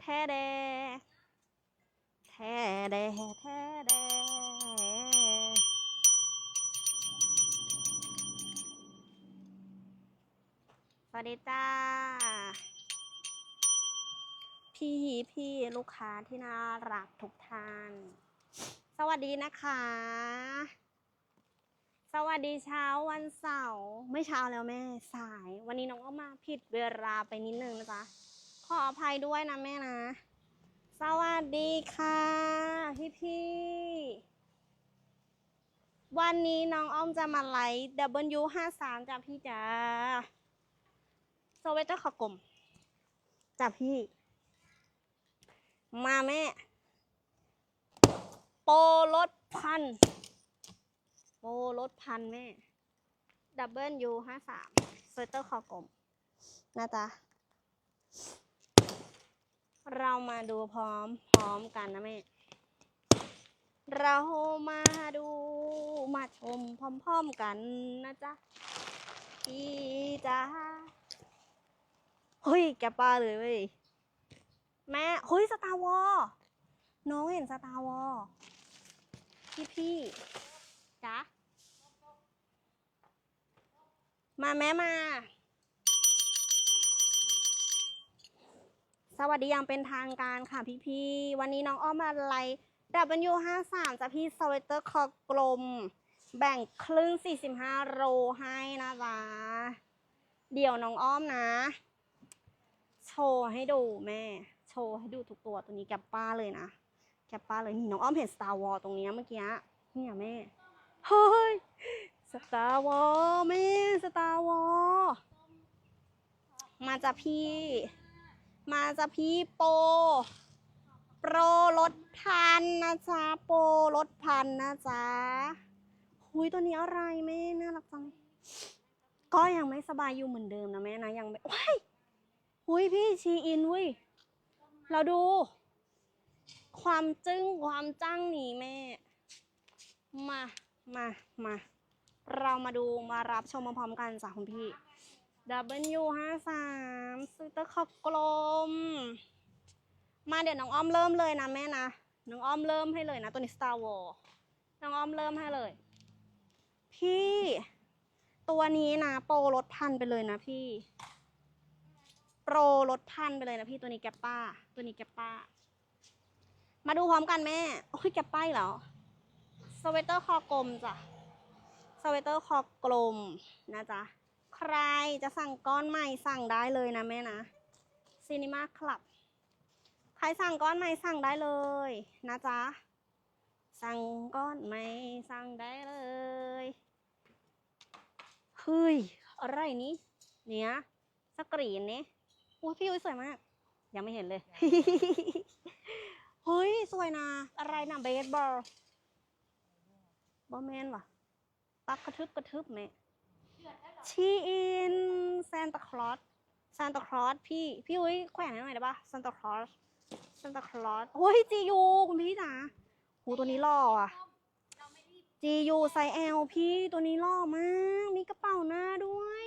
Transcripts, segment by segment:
แท้แดแท้แดแท้แดสวัสดีจ้า พี่พี่ลูกค้าที่น่ารักทุกท่าน สวัสดีนะคะ สวัสดีเช้าวันเสาร์ไม่เช้าแล้วแม่สาย วันนี้น้องก็มาผิดเวลาไปนิดนึงนะจ๊ะ ออภัยด้วยนะแม่นะ สวัสดีค่ะ พี่พี่วันนี้น้องอ้อมจะมาไลฟ์ W ห้าสามจ้ะพี่จ๋าสเวตเตอร์ขอกลมจ้ะพี่ มาแม่ โปรลดพัน โปรลดพันแม่ W ห้าสามสเวตเตอร์คอกลมนะจ๊ะ เรามาดูพร้อมพร้อมกันนะแม่ เรามาดูมาชมพร้อมๆกันนะจ๊ะพี่จ้าเฮ้ยแกปลาเลยเว้ยแม่เฮ้ยสตาร์วอน้องเห็นสตาร์วอพี่พี่จ๊ะมาแม่มา สวัสดีอย่างเป็นทางการค่ะพี่ๆวันนี้น้องอ้อมมาไลฟ์ W53 จะพี่สเวตเตอร์คอกลม แบ่งครึ่ง45โลให้นะจ๊ะเดี๋ยวน้องอ้อมนะ โชว์ให้ดูแม่ โชว์ให้ดูทุกตัวตัวนี้แกปป้าเลยนะ แกปป้าเลยนี่น้องอ้อมเห็น Star Wars ตรงนี้เมื่อกี้เนี่ยแม่ เฮ้ย Star Wars แม่ Star Wars มาจากพี่ มาจากพี่โป โปรลดพันนะจ๊ะ โปรลดพันนะจ๊ะหุยตัวนี้อะไรแม่น่ารักจัง ก็ยังไม่สบายอยู่เหมือนเดิมนะแม่นะยังไม่ว้ายหุยพี่ชีอินเว้ยเราดู ความจึ้งความจ้างหนีแม่ มา มา มา เรามาดูมารับชมพร้อมๆกันจ้ะคุณพี่ W ห้าสามซื้อตะขอกลม มาเดี๋ยวน้องอ้อมเริ่มเลยนะแม่นะ น้องอ้อมเริ่มให้เลยนะ ตัวนี้ Star Wars น้องอ้อมเริ่มให้เลย พี่ ตัวนี้นะ โปรลดพันไปเลยนะพี่ โปรลดพันไปเลยนะพี่ตัวนี้แกปป้า ตัวนี้แกปป้า มาดูพร้อมกันแม่ โอ้ยแกปป้าอีกแล้วสเวตเตอร์คอกลมจ้ะสเวตเตอร์คอกลมนะจ๊ะ ใครจะสั่งก้อนใหม่สั่งได้เลยนะแม่นะซีนิมาคลับ ใครสั่งก้อนใหม่สั่งได้เลยนะจ๊ะ สั่งก้อนใหม่สั่งได้เลยเฮ้ยอะไรนี้เนี่ยสกรีนนี่โอ้ยพี่ยุ้ยสวยมาก ยังไม่เห็นเลยเฮ้ยสวยนะ อะไรนะเบสบอลบอแมนวะปักกระทึบกระทึบแม่ ชีอินซานตาคลอสซานตาคลอสพี่ พี่อุ้ยแขวนให้หน่อยได้ปะซานตาคลอสซานตาคลอสโอ้ยจียูคุณพี่จ๋าหูตัวนี้หล่ออะจียูไซเอลพี่ตัวนี้หล่อมาก มีกระเป๋าหน้าด้วย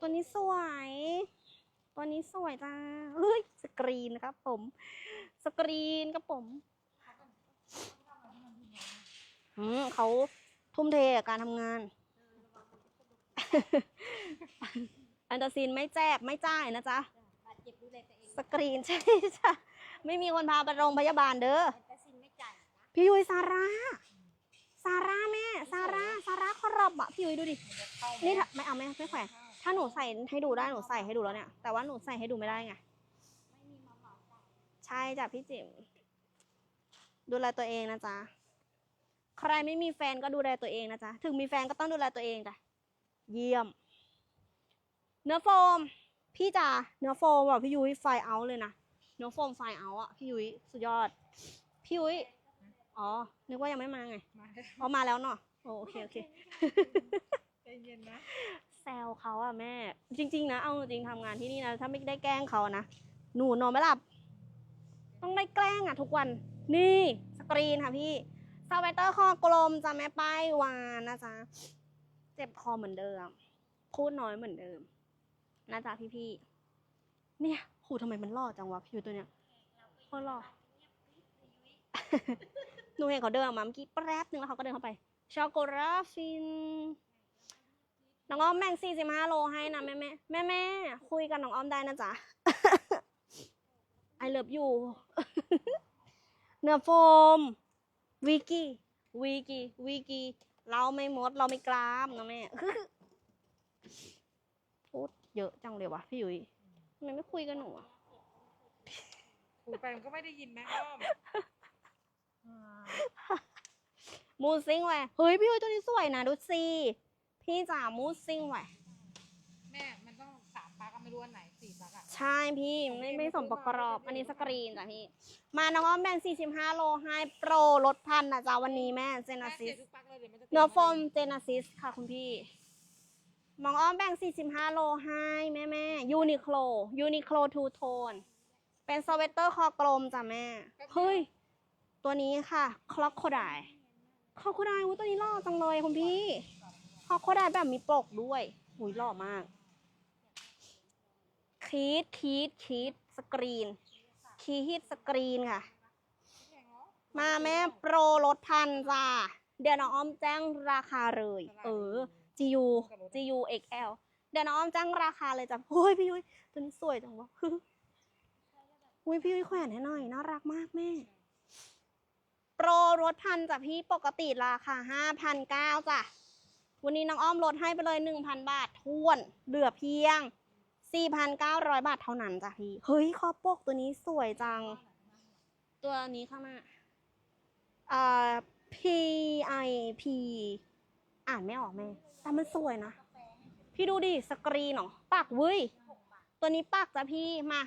ตัวนี้สวย ตัวนี้สวยจ้าเฮ้ยสกรีนครับผม สกรีนครับผมอืมเขาทุ่มเทกับการทำงาน อันตาซินไม่แจกไม่จ่ายนะจ๊ะบาดเจ็บดูแลตัวเองสกรีนใช่จ้ะไม่มีคนพาไปโรงพยาบาลเด้อแต่สินไม่จ่ายนะพี่ยุ้ยซาร่าซาร่าแม่ซาร่าซาร่าคอรอบอะพี่ยุ้ยดูดินี่ถ้าไม่เอาไม่ไม่แขวนถ้าหนูใส่ให้ดูได้หนูใส่ให้ดูแล้วเนี่ยแต่ว่าหนูใส่ให้ดูไม่ได้ไงไม่มีมาเหมาจ่ายใช่จ้ะพี่จิ๋มดูแลตัวเองนะจ๊ะใครไม่มีแฟนก็ดูแลตัวเองนะจ๊ะถึงมีแฟนก็ต้องดูแลตัวเองจ้ะ เยี่ยม เนื้อโฟม พี่จ๋าเนื้อโฟมแบบพี่ยุ้ยไฟเอาเลยนะ เนื้อโฟมไฟเอาอะพี่ยุ้ยสุดยอด พี่ยุ้ยอ๋อ นึกว่ายังไม่มาไงมาอ๋อมาแล้วเนาะโอโอเคโอเคใจเย็นนะแซวเขาอะแม่ จริง ๆ นะ เอาจริงๆทำงานที่นี่นะ ถ้าไม่ได้แกล้งเขานะ หนูนอนไม่หลับ ต้องได้แกล้งอะทุกวัน นี่สกรีนค่ะพี่สเวตเตอร์คอกลมจะแม่ป้าย วานนะจ๊ะ เจ็บคอเหมือนเดิม พูดน้อยเหมือนเดิมนะจ๊ะพี่ๆ เนี่ยหูทำไมมันหล่อจังวะพี่ตัวเนี้ยคนหล่อหนูเห็นเขาเดินออกมาเมื่อกี้แป๊บนึงแล้วเขาก็เดินเข้าไปช็อกโกแลตฟินน้องอ้อมแบ่ง45โลให้นะแม่แม่แม่แม่คุยกับน้องอ้อมได้นะจ๊ะ I love you เนื้อโฟมวิกี้วิกี้วิกี้ เราไม่มดเราไม่กรามนะแม่พูดเยอะจังเลยวะพี่ยุ้ยทำไมไม่คุยกับหนูอะคุยไปมันก็ไม่ได้ยินแม่อ้อมอ่ามูดซิ่งแหวะเฮ้ยพี่ยุ้ยตัวนี้สวยนะดูสิพี่จ๋ามูดซิ่งแหวะ แม่ มันต้องสามปลั๊กอะ ไม่รู้อันไหนสี่ปลั๊กอะใช่พี่ไม่ไม่สมประกอบ อันนี้สกรีนจ้ะพี่ มาน้องอ้อมแบน45 โลให้โปรลดพันนะจ๊ะวันนี้แม่เจนาแม่ซิเสียสทุกปลั๊กเลยเดี๋ยวมันจะติดเนื้อโฟมาเจนาซิสค่ะคุณพี่มองอ้อมแบ่ง 45 โลให้แม่แม่ยูนิโคลยูนิโคลทูโทน เป็นสเวตเตอร์คอกลมจ้ะแม่ เฮ้ย ตัวนี้ค่ะคล็อกโคดายคล็อกโคดายอุ้ยตัวนี้หล่อจังเลยคุณพี่คล็อกโคดายแบบมีปลกด้วยอุ้ยหล่อมาก คีดคีดคีดสกรีน คีดสกรีนค่ะ มาแม่โปรลดพันจ้า เดี๋ยวน้องอ้อมแจ้งราคาเลย เออ GU GU XL เดี๋ยวน้องอ้อมแจ้งราคาเลยจ้ะโอ้ยพี่ยุ้ยตัวนี้สวยจังวะอุ้ยพี่ยุ้ยแขวนให้หน่อยน่ารักมากแม่โปรลดพันจ้ะพี่ปกติราคาห้าพันเก้าจ้ะวันนี้น้องอ้อมลดให้ไปเลยหนึ่งพันบาททวนเหลือเพียง สี่พันเก้าร้อยบาทเท่านั้นจ้ะพี่ เฮ้ยคอปกตัวนี้สวยจัง ตัวนี้ข้างหน้าอ่า P I P อ่านไม่ออกแม่ แต่มันสวยนะ พี่ดูดิ สกรีนเหรอปักเว้ย ตัวนี้ปักจ้ะพี่ มา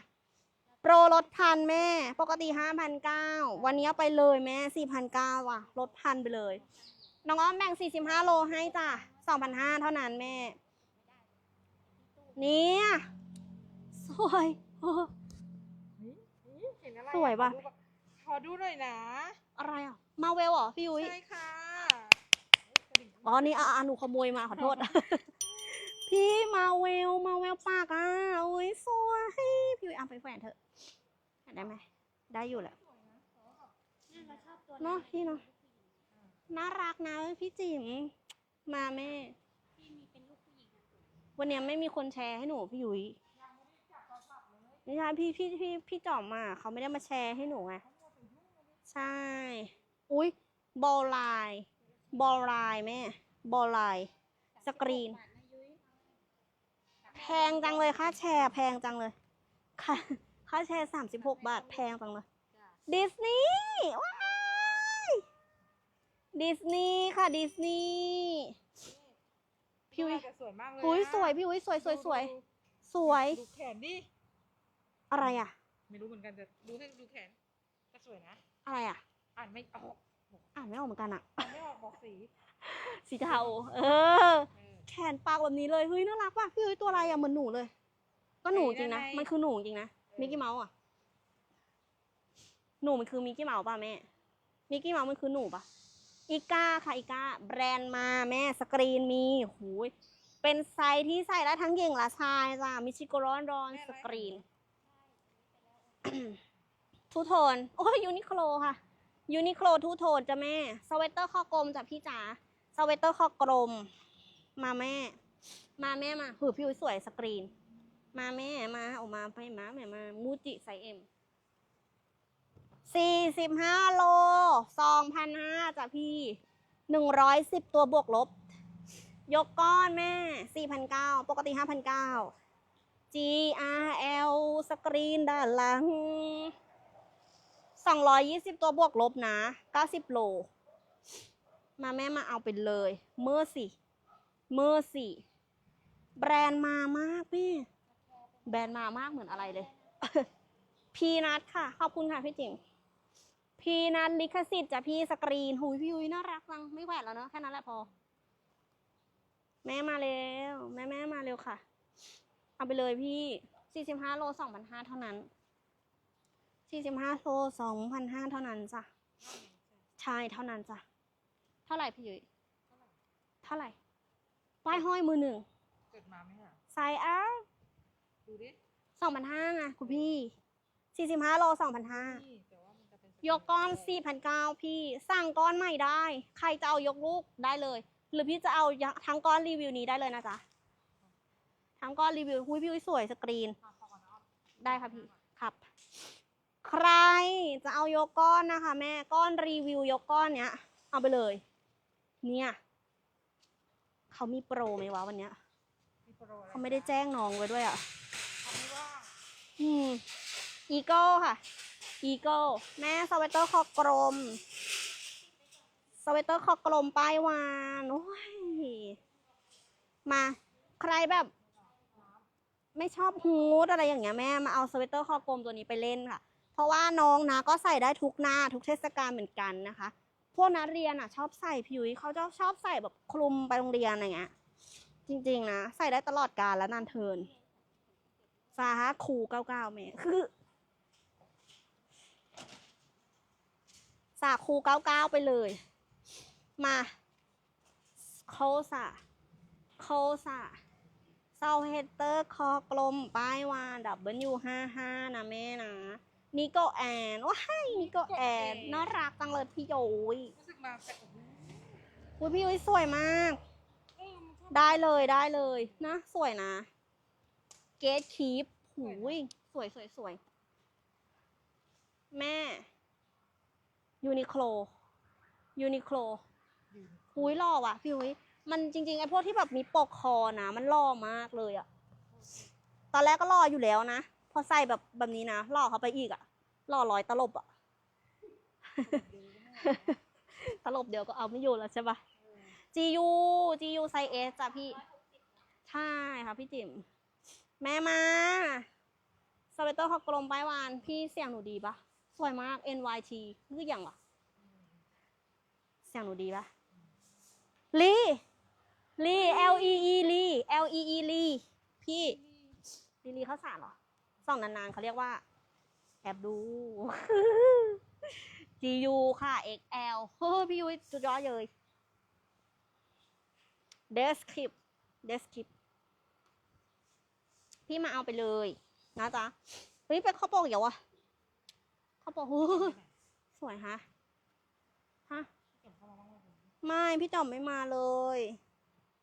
โปรลดพันแม่ ปกติห้าพันเก้าวันนี้เอาไปเลยแม่สี่พันเก้าว่ะลดพันไปเลย น้องอ้อมแบ่งสี่สิบห้าโลให้จ้ะสองพันห้าเท่านั้นแม่ เนี่ย สวยโอ้เฮ้ยเฮ้ยเห็นอะไรอสวยว่ะขอดูก่อนขอดูหน่อยนะอะไรอะ มาเวลเหรอพี่ยุ้ย ใช่ค่ะอ๋อ นี่อะอะหนูขโมยมาขอโทษ พี่มาเวลมาเวลปากอะโอ้ยสวยพี่วิเอาไปแขวนเถอะแขวนได้ไหม ได้อยู่แหละเนี่ยเราชอบตัวเนาะพี่เนาะน่ารักนะพี่จิ๋มมาแม่ที่มีเป็นลูกผู้หญิงอะวันเนี้ยไม่มีคนแชร์ให้หนูพี่ยุ้ย นี่ใช่พี่พี่พี่พี่จอมมาเขาไม่ได้มาแชร์ให้หนูไงใช่ อุ้ยบอลไลน์บอลไลน์แม่บอลไลน์สกรีนบาทนะยุ้ยแพงจังเลยค่าแชร์ แพงจังเลย ค่าค่าแชร์สามสิบหกบาท แพงจังเลยจ้ะดิสนีย์ว้ายดิสนีย์ค่ะดิสนีย์พี่วิน่าจะสวยมากเลยอุ้ยอะสวยพี่วิสวยสวยสวยดูสวย ดูแขนดิ อะไรอะ ไม่รู้เหมือนกันแต่ดูให้ดูแขนก็สวยนะ อะไรอะ อ่านไม่ออกอ่านไม่ออกเหมือนกันอะ อ่านไม่ออกบอกสีสีเทาเออ เออ แขนปากแบบนี้เลยเฮ้ยน่ารักว่ะพี่เอ้ยตัวอะไรอะเหมือนหนูเลย ก็หนูจริงนะไอ้นั่นไงมันคือหนูจริงนะเออมิกกี้เมาส์อะหนูมันคือมิกกี้เมาส์ป่ะแม่มิกกี้เมาส์มันคือหนูป่ะอีก้าค่ะอีก้าแบรนด์มาแม่สกรีนมีหูยเป็นไซส์ที่ใส่ได้ทั้งหญิงและชายจ้ะมิชิโกร้อนร้อนสกรีน ทูโทน โอ้ยยูนิโคลค่ะ ยูนิโคลทูโทนจ้ะแม่ สเวตเตอร์คอกลมจ้ะพี่จ๋า สเวตเตอร์คอกลม มาแม่ มาแม่มาหือพี่อุ้ยสวยสกรีน มาแม่มาออกมาไปมาแม่มา มูจิไซเอ็มสี่สิบห้าโลสองพันห้าจ้ะพี่หนึ่งร้อยสิบตัวบวกลบ ยกก้อนแม่สี่พันเก้าปกติห้าพันเก้า G R L สกรีนด้านหลังสองร้อยยี่สิบตัวบวกลบนะเก้าสิบโล มาแม่มาเอาไปเลยเมื่อสิเมอร์สี่แบรนด์มามากพี่แบรนด์มามากเหมือนอะไรเลย พีนัทค่ะ ขอบคุณค่ะพี่จิ๋มพีนัทลิขสิทธิ์จ้ะพี่สกรีนหุยพี่ยุ้ยน่ารักจังไม่แขวนแล้วเนอะแค่นั้นแหละพอ แม่มาเร็ว แม่แม่มาเร็วค่ะ เอาไปเลยพี่สี่สิบห้าโลสองพันห้าเท่านั้นสี่สิบห้าโลสองพันห้าเท่านั้นจ้ะใช่เท่านั้นจ้ะ เท่าไหร่พี่ยุ้ยเท่าไหร่ ป้ายห้อยมือหนึ่งเกิดมาไหมอะไซส์อ้าดูดิสองพันห้าไงคุณพี่45โล2,500นี่แต่ว่ามันจะเป็นยกก้อน4,900พี่สั่งก้อนใหม่ได้ ใครจะเอายกลูกได้เลย หรือพี่จะเอาทั้งก้อนรีวิวนี้ได้เลยนะจ๊ะ ทั้งก้อนรีวิวหุ้ยพี่อุ๊ยสวยสกรีนพอพอก่อนนะอ้อมได้ค่ะพี่ครับ ใครจะเอายกก้อนนะคะ แม่ก้อนรีวิวยกก้อนเนี้ย เอาไปเลย เนี่ยเขามีโปรไหมวะวันเนี้ยมีโปรอะไรเขาไม่ได้แจ้งน้องไว้ด้วยอะเขาไม่ว่าอืมอีโก้ค่ะ อีโก้ แม่สเวตเตอร์คอกลม สเวตเตอร์คอกลมป้ายวาน โอ้ย มา ใครแบบ ไม่ชอบฮูดอะไรอย่างเงี้ยแม่มาเอาสเวตเตอร์คอกลมตัวนี้ไปเล่นค่ะ เพราะว่าน้องนะก็ใส่ได้ทุกหน้าทุกเทศกาลเหมือนกันนะคะ พวกนักเรียนอะชอบใส่ผิวเขาจะชอบใส่แบบคลุมไปโรงเรียนอะไรเงี้ยจริง ๆ นะ ใส่ได้ตลอดกาลและนานเทินสาคูเก้าเก้าแม่คือสาคูเก้าเก้าไปเลย มาโคสาโคสา เซาเฮเตอร์คอกลมป้ายวานดับเบิลยูห้าห้านะแม่นะนิโกแอนว้ายนิโกแอนน่ารักจังเลยพี่โยยรู้สึกมาแต่โอ้โหอุ้ยพี่ยุ้ยสวยมากเออมันชอบได้เลยได้เลยนะ สวยนะ เกตคีปหูยสวยสวยสวยแม่ยูนิโคลยูนิโคลอยู่หุยหล่อว่ะ พี่หุย มันจริงๆไอ้พวกที่แบบมีปกคอนะ มันหล่อมากเลยอะตอนแรกก็หล่ออยู่แล้วนะ พอใส่แบบแบบนี้นะหล่อเข้าไปอีกอะหล่อรอยตลบอะตลบเดียวก็เอาไม่อยู่แล้วใช่ปะ GU GU ไซส์ S จ้ะพี่ ใช่ค่ะพี่จิ๋มแม่มาสเวตเตอร์คอกลมป้ายวาน พี่เสียงหนูดีปะสวยมาก NYT คืออย่างวะเสียงหนูดีปะลี ลี L E E ลี L E E ลีพี่ลีลีข้าวสารเหรอส่องนานๆเขาเรียกว่า แอบดู GU ค่ะ XL เฮ้ยพี่ยุ้ยสุดยอดเลยเดสคริปเดสคริปพี่มาเอาไปเลยนะจ๊ะเฮ้ยเป็นข้าวโพดเดี๋ยวอะข้าวโพดเฮ้ยสวยฮะฮะไหมผมไม่ พี่จอมไม่มาเลย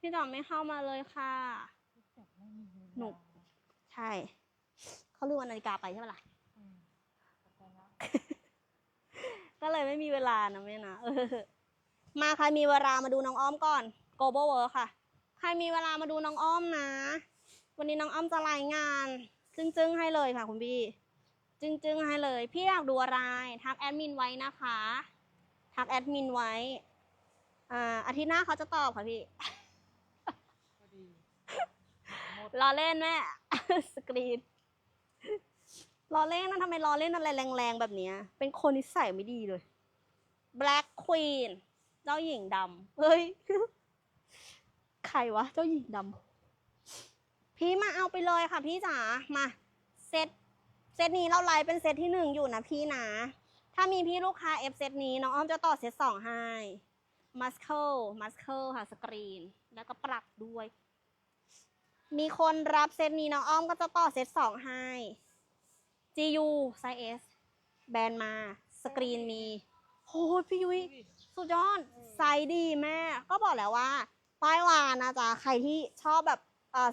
พี่จอมไม่เข้ามาเลยค่ะเก็บไม่มีเวลาหนุใช่ เขาลืมเอานาฬิกาไปใช่ปะล่ะอืมขอบใจนะก็เลยไม่มีเวลานะแม่นะเออ มาใครมีเวลามาดูน้องอ้อมก่อน global work ค่ะ ใครมีเวลามาดูน้องอ้อมนะ วันนี้น้องอ้อมจะรายงาน จึ้งๆให้เลยค่ะคุณพี่ จึ้งๆให้เลย พี่อยากดูอะไร ทักแอดมินไว้นะคะ ทักแอดมินไว้ อ่าอาทิตย์หน้าเขาจะตอบค่ะพี่พอดีหมด รอเล่นแม่ สกรีนรอเล่นนะทำไมรอเล่นอะไรแรงๆแบบนี้ เป็นคนนิสัยไม่ดีเลย Black Queen เจ้าหญิงดำเฮ้ย ใครวะ เจ้าหญิงดำพี่มาเอาไปเลยค่ะพี่จ๋า มาเซตเซตนี้เราไลฟ์เป็นเซตที่หนึ่งอยู่นะพี่นะ ถ้ามีพี่ลูกค้าเอฟเซตนี้น้องอ้อมจะต่อเซตสองให้ มัสเคิลมัสเคิลค่ะสกรีน แล้วก็ปรับด้วย มีคนรับเซตนี้น้องอ้อมก็จะต่อเซตสองให้ GU ไซส์ S แบรนด์มา สกรีนมีโหพี่ยุ้ยสุดยอดไซส์ดีแม่ ก็บอกแล้วว่า ป้ายวานนะจ๊ะ ใครที่ชอบแบบเออ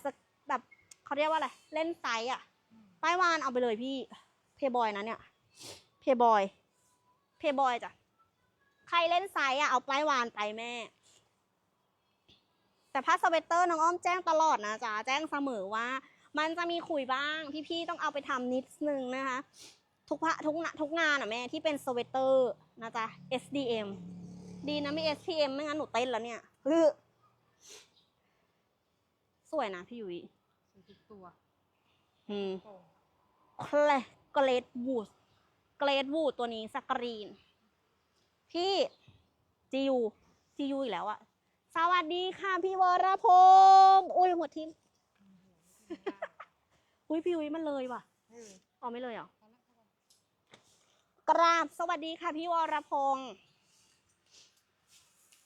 แบบเขาเรียกว่าอะไร เล่นไซส์อะ ป้ายวานเอาไปเลยพี่ เพย์บอยนะเนี่ย เพย์บอย เพย์บอยจ้ะ ใครเล่นไซส์อะ เอาป้ายวานไปแม่ แต่ผ้าสเวตเตอร์น้องอ้อมแจ้งตลอดนะจ๊ะแจ้งเสมอว่า มันจะมีขุยบ้างพี่ๆต้องเอาไปทำนิดนึงนะคะ ทุกผ้าทุกงานทุกงานอะแม่ที่เป็นสเวตเตอร์นะจ๊ะ SDM ดีนะไม่ SPM ไม่งั้นหนูเต้นแล้วเนี่ยฮึสวยนะพี่ยุ้ยสวยทุกตัวอืมโป่งเคลเกรดวูดเกรดวูดตัวนี้สกรีน พี่จียูจียูอีกแล้วอะ สวัสดีค่ะพี่วรพงศ์อุ้ยหัวทิมอืมหัวไม่ได้อุ้ยพี่อุ้ยมันเลยว่ะเอออ๋อไม่เลยเหรอพอแล้วพอแล้วกราบสวัสดีค่ะพี่วรพงศ์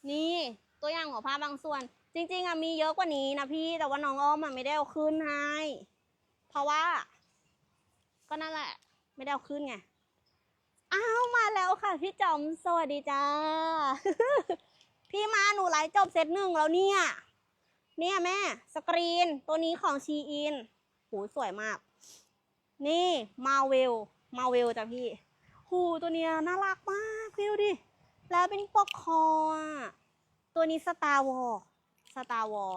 นี่ตัวอย่างของผ้าบางส่วน จริง ๆอะมีเยอะกว่านี้นะพี่แต่ว่าน้องอ้อมอะไม่ได้เอาขึ้นให้ เพราะว่า ก็นั่นแหละ ไม่ได้เอาขึ้นไงอ้าวมาแล้วค่ะพี่จอมสวัสดีจ้า พี่มาหนูไลฟ์จบเซตหนึ่งแล้วเนี่ย เนี่ยแม่ สกรีนตัวนี้ของชีอินหูสวยมาก นี่มาเวลมาเวลจ้ะพี่หูตัวเนี้ยน่ารักมากพี่ดูดิ แล้วเป็นปกคออะตัวนี้สตาร์วอลสตาร์วอล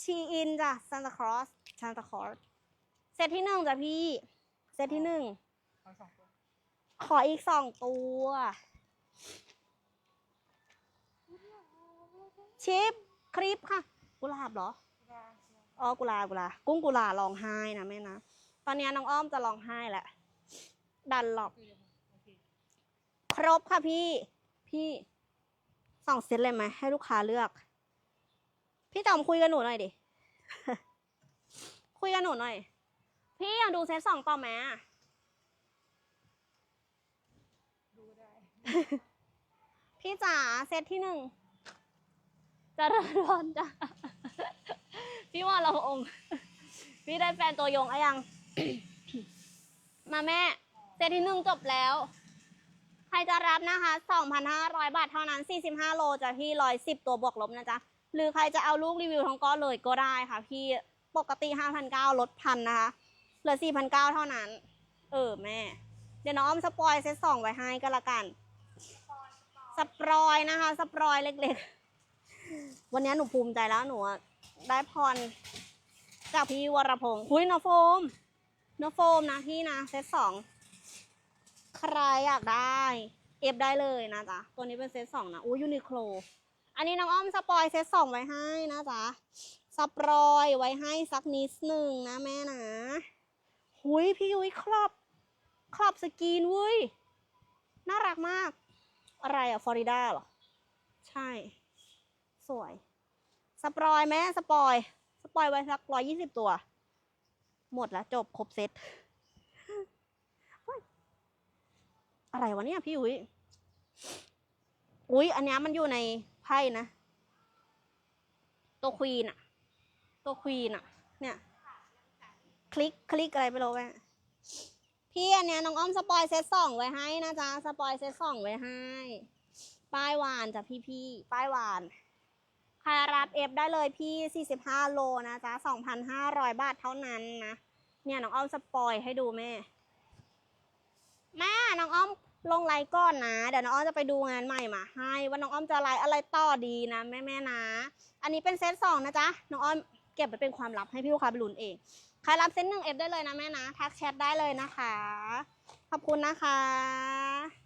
ชีอินจ้ะซานตาครอสซานตาครอสเซตที่หนึ่งจ้ะพี่ เซตที่หนึ่งเอาสองตัวขออีกสองตัว ชิปคลิปค่ะ กุหลาบเหรอได้อ๋อกุหลาบกุหลาบกุ้งกุหลาบร้องไห้นะแม่นะตอนนี้น้องอ้อมจะร้องไห้แหละ ดันหลอกคือเดี๋ยวโอเคครบค่ะพี่ พี่สองเซตเลยไหมให้ลูกค้าเลือก พี่จอมคุยกับหนูหน่อยดิ คุยกับหนูหน่อย พี่อยากดูเซตสองต่อไหมอะดูได้พี่จ๋าเซตที่หนึ่งเจะริ่มร้อนจ้ะพี่ว่าเราองค์พี่ได้แฟนตัวยงอะยัง มาแม่ เซตที่หนึ่งจบแล้ว ใครจะรับนะคะ 2,500 บาทเท่านั้น 45 โลจะพี่ร้อยสิบตัวบวกลบนะจ๊ะ หรือใครจะเอาลูกรีวิวทั้งก้อนเลยก็ได้ค่ะ พี่ปกติ 5,900ลดพันนะคะ เหลือ 4,900 เท่านั้น เออแม่ เดี๋ยวน้องอ้อมสปอยเซตสองไว้ให้ก็แล้วกัน สปรอยนะคะ สปรอยเล็กๆ วันนี้หนูภูมิใจแล้วหนูได้พรจากพี่วรพงศ์คุยโนโฟมโนโฟมนะพี่นะเซตสองใครอยากได้เอฟได้เลยนะจ๊ะตัวนี้เป็นเซตสองนะอู้ยูนิโคลอันนี้น้องอ้อมสปอยเซตสองไว้ให้นะจ๊ะสปรอยไว้ให้สักนิดหนึ่งนะแม่นะหุยพี่ยุ้ยครอบครอบสกีนเว้ยน่ารักมาก อะไรอะฟลอริดาเหรอ ใช่ สวย สปรอยแม่สปอย สปอยไว้สักร้อยยี่สิบตัว หมดแล้วจบครบเซตอะไรวะเนี่ยพี่อุ้ย อุ้ยอันนี้มันอยู่ในไพ่นะ ตัวควีนอะตัวควีนอะเนี่ย คลิกคลิกอะไรไปรู้แม่พี่อันเนี้ยน้องอ้อมสปอยเซตสองไว้ให้นะจ๊ะ สปอยเซตสองไว้ให้ ป้ายหวานจ้ะพี่พี่ ป้ายหวาน ใครรับเอฟได้เลยพี่ 45 โลนะจ๊ะ 2,500 บาทเท่านั้นนะ เนี่ยน้องอ้อมสปอยให้ดูแม่ แม่น้องอ้อมลงไลน์ก่อนนะ เดี๋ยวน้องอ้อมจะไปดูงานใหม่มาให้ว่าน้องอ้อมจะไลน์อะไรต่อดีนะแม่แม่นะ อันนี้เป็นเซตสองนะจ๊ะน้องอ้อมเก็บไปเป็นความลับให้พี่ลูกค้าไปลุ้นเอง ใครรับเซตหนึ่งเอฟได้เลยนะแม่นะ ทักแชทได้เลยนะคะ ขอบคุณนะคะ